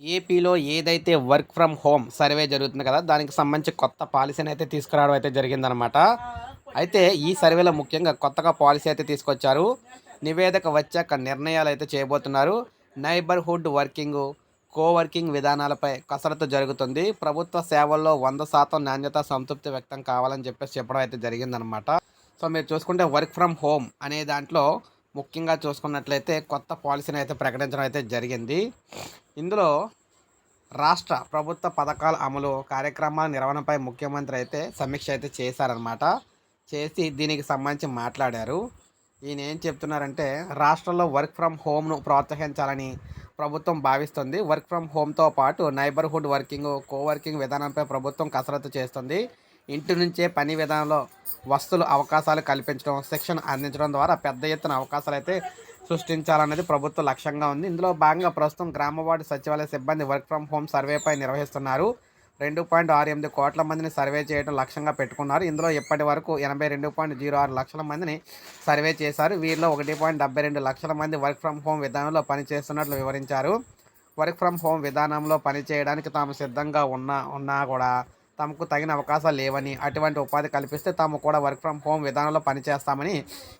ఏపీలో ఏదైతే work from home survey జరుగుతుంది కదా దానికి సంబంధించి కొత్త పాలసీని అయితే తీసుకురావడం అయితే జరిగిందనమాట అయితే ఈ సర్వేలో ముఖ్యంగా కొత్తగా పాలసీ అయితే తీసుకొచ్చారు. నివేదిక వచ్చాక నిర్ణయాలు అయితే చేయబోతున్నారు. నైబర్హుడ్ వర్కింగ్ కోవర్కింగ్ విధానాలపై కసరత్తు జరుగుతుంది. ప్రభుత్వ సేవల్లో వంద శాతం నాణ్యత సంతృప్తి వ్యక్తం కావాలని చెప్పేసి చెప్పడం అయితే జరిగిందనమాట సో మీరు చూసుకుంటే వర్క్ ఫ్రమ్ హోమ్ అనే దాంట్లో ముఖ్యంగా చూసుకున్నట్లయితే కొత్త పాలసీని అయితే ప్రకటించడం అయితే జరిగింది. ఇందులో రాష్ట్ర ప్రభుత్వ పథకాల అమలు కార్యక్రమాల నిర్వహణపై ముఖ్యమంత్రి అయితే సమీక్ష అయితే చేశారనమాట చేసి దీనికి సంబంధించి మాట్లాడారు. ఈయన ఏం చెప్తున్నారంటే రాష్ట్రంలో వర్క్ ఫ్రమ్ హోమ్ను ప్రోత్సహించాలని ప్రభుత్వం భావిస్తుంది. వర్క్ ఫ్రమ్ హోమ్తో పాటు నైబర్హుడ్ వర్కింగ్ కోవర్కింగ్ విధానంపై ప్రభుత్వం కసరత్తు చేస్తుంది. ఇంటి నుంచే పని విధానంలో వస్తువులు అవకాశాలు కల్పించడం శిక్షణ అందించడం ద్వారా పెద్ద ఎత్తున అవకాశాలు అయితే సృష్టించాలన్నది ప్రభుత్వ లక్ష్యంగా ఉంది. ఇందులో భాగంగా ప్రస్తుతం గ్రామ వార్డు సచివాలయ సిబ్బంది వర్క్ ఫ్రమ్ హోమ్ సర్వేపై నిర్వహిస్తున్నారు. రెండు పాయింట్ ఆరు ఎనిమిది కోట్ల మందిని సర్వే చేయడం లక్ష్యంగా పెట్టుకున్నారు. ఇందులో ఇప్పటి వరకు ఎనభై రెండు పాయింట్ జీరో ఆరు లక్షల మందిని సర్వే చేశారు. వీరిలో ఒకటి పాయింట్ డెబ్బై రెండు లక్షల మంది వర్క్ ఫ్రమ్ హోమ్ విధానంలో పనిచేస్తున్నట్లు వివరించారు. వర్క్ ఫ్రమ్ హోమ్ విధానంలో పనిచేయడానికి తాము సిద్ధంగా ఉన్నా ఉన్నా కూడా తమకు తగిన అవకాశాలు లేవని అటువంటి ఉపాధి కల్పిస్తే తాము కూడా వర్క్ ఫ్రమ్ హోమ్ విధానంలో పనిచేస్తామని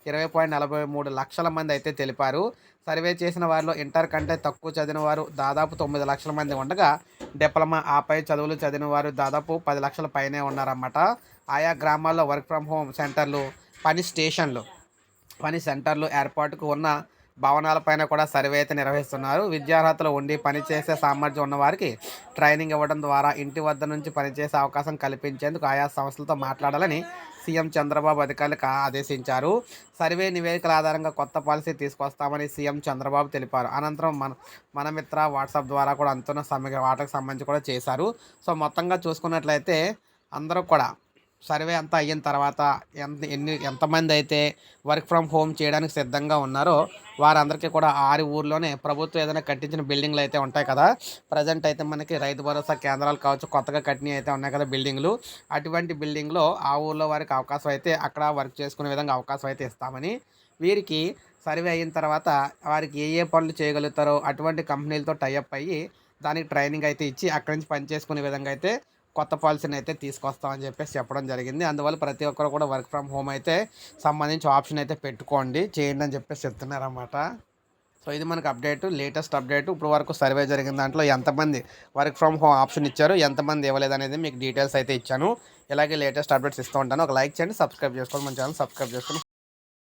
ఇరవై పాయింట్ నలభై మూడు లక్షల మంది అయితే తెలిపారు. సర్వే చేసిన వారిలో ఇంటర్ కంటే తక్కువ చదివిన వారు దాదాపు తొమ్మిది లక్షల మంది ఉండగా డిప్లొమా ఆపై చదువులు చదివిన వారు దాదాపు పది లక్షల పైనే ఉన్నారన్నమాట. ఆయా గ్రామాల్లో వర్క్ ఫ్రమ్ హోమ్ సెంటర్లు పని స్టేషన్లు పని సెంటర్లు ఏర్పాటుకు ఉన్న భవనాలపైన కూడా సర్వే అయితే నిర్వహిస్తున్నారు. విద్యార్హతలు ఉండి పనిచేసే సామర్థ్యం ఉన్నవారికి ట్రైనింగ్ ఇవ్వడం ద్వారా ఇంటి వద్ద నుంచి పనిచేసే అవకాశం కల్పించేందుకు ఆయా సంస్థలతో మాట్లాడాలని సీఎం చంద్రబాబు అధికారులకు ఆదేశించారు. సర్వే నివేదికల ఆధారంగా కొత్త పాలసీ తీసుకొస్తామని సీఎం చంద్రబాబు తెలిపారు. అనంతరం మన మనమిత్ర వాట్సాప్ ద్వారా కూడా అంతున్న సమగ్ర వాటకు సంబంధించి కూడా చేశారు. సో మొత్తంగా చూసుకున్నట్లయితే అందరూ కూడా సర్వే అంతా అయిన తర్వాత ఎంత ఎన్ని ఎంతమంది అయితే వర్క్ ఫ్రమ్ హోమ్ చేయడానికి సిద్ధంగా ఉన్నారో వారందరికీ కూడా ఆరు ఊర్లోనే ప్రభుత్వం ఏదైనా కట్టించిన బిల్డింగ్లు అయితే ఉంటాయి కదా. ప్రజెంట్ అయితే మనకి రైతు భరోసా కేంద్రాలు కావచ్చు కొత్తగా కట్టినవి అయితే ఉన్నాయి కదా బిల్డింగ్లు. అటువంటి బిల్డింగ్లో ఆ ఊర్లో వారికి అవకాశం అయితే అక్కడ వర్క్ చేసుకునే విధంగా అవకాశం అయితే ఇస్తామని వీరికి సర్వే అయిన తర్వాత వారికి ఏ ఏ పనులు చేయగలుగుతారో అటువంటి కంపెనీలతో టైఅప్ అయ్యి దానికి ట్రైనింగ్ అయితే ఇచ్చి అక్కడి నుంచి పని చేసుకునే విధంగా అయితే కొత్త పాలసీని అయితే తీసుకొస్తామని చెప్పేసి చెప్పడం జరిగింది. అందువల్ల ప్రతి ఒక్కరు కూడా వర్క్ ఫ్రమ్ హోమ్ అయితే సంబంధించి ఆప్షన్ అయితే పెట్టుకోండి. చేయండి అని చెప్పేసి చెప్తున్నారన్నమాట. సో ఇది మనకు అప్డేట్ లేటెస్ట్ అప్డేట్. ఇప్పుడు వరకు సర్వే జరిగిన దాంట్లో ఎంతమంది వర్క్ ఫ్రమ్ హోమ్ ఆప్షన్ ఇచ్చారు ఎంతమంది ఇవ్వలేదు అనేది మీకు డీటెయిల్స్ అయితే ఇచ్చాను. ఇలాగే లేటెస్ట్ అప్డేట్స్ ఇస్తూ ఉంటాను. ఒక లైక్ చేయండి సబ్స్క్రైబ్ చేసుకోండి మన ఛానల్ సబ్స్క్రైబ్ చేసుకొని